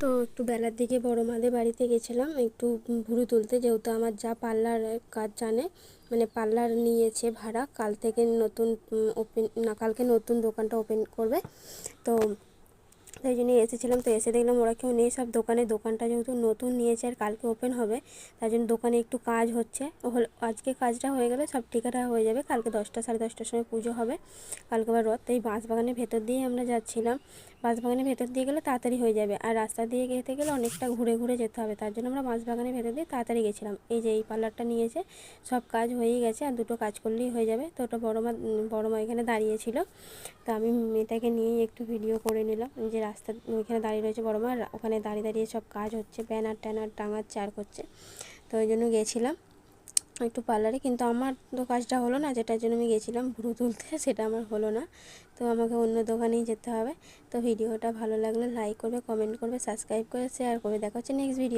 তো একটু বেলার দিকে বড় মাদের বাড়িতে গেছিলাম, একটু ভুরু তুলতে যেহেতু আমার যা পার্লার কাজ জানে মানে পার্লার নিয়েছে ভাড়া, কাল থেকে নতুন ওপেন না, কালকে নতুন দোকানটা ওপেন করবে। তো তাই জন্য এসেছিলাম। তো এসে দেখলাম ওরা কেউ নেই, সব দোকানে, দোকানটা যেহেতু নতুন নিয়েছে আর কালকে ওপেন হবে তার জন্য দোকানে একটু কাজ হচ্ছে। আজকে কাজটা হয়ে গেলে সব ঠিকাটা হয়ে যাবে। কালকে দশটা সাড়ে দশটার সময় পুজো হবে। কালকে আবার রথ তাই বাঁশবাগানের ভেতর দিয়ে আমরা যাচ্ছিলাম। বাঁশবাগানের ভেতর দিয়ে গেলে তাড়াতাড়ি হয়ে যাবে। আর রাস্তা দিয়ে যেতে গেলে অনেকটা ঘুরে ঘুরে যেতে হবে। তার জন্য আমরা বাঁশবাগানের ভেতর দিয়ে তাড়াতাড়ি গেছিলাম। এই যে এই পার্লারটা নিয়েছে, সব কাজ হয়েই গেছে আর দুটো কাজ করলেই হয়ে যাবে। তো ওটা বড় মা বড় মা এখানে দাঁড়িয়েছিল তো আমি মেয়েটাকে নিয়েই একটু ভিডিও করে নিলাম যে রাস্তা ওইখানে দাঁড়িয়ে রয়েছে বড়ো মা ওখানে দাঁড়িয়ে দাঁড়িয়ে সব কাজ হচ্ছে, ব্যানার ট্যানার টাঙার আর করছে। তো ওই জন্য গেছিলাম একটু পার্লারে, কিন্তু আমার তো কাজটা হলো না, যেটার জন্য আমি গেছিলাম ভুরু তুলতে, সেটা আমার হলো না। তো আমাকে অন্য দোকানেই যেতে হবে। তো ভিডিওটা ভালো লাগলে লাইক করবে, কমেন্ট করবে, সাবস্ক্রাইব করে শেয়ার করবে। দেখা হচ্ছে নেক্সট ভিডিও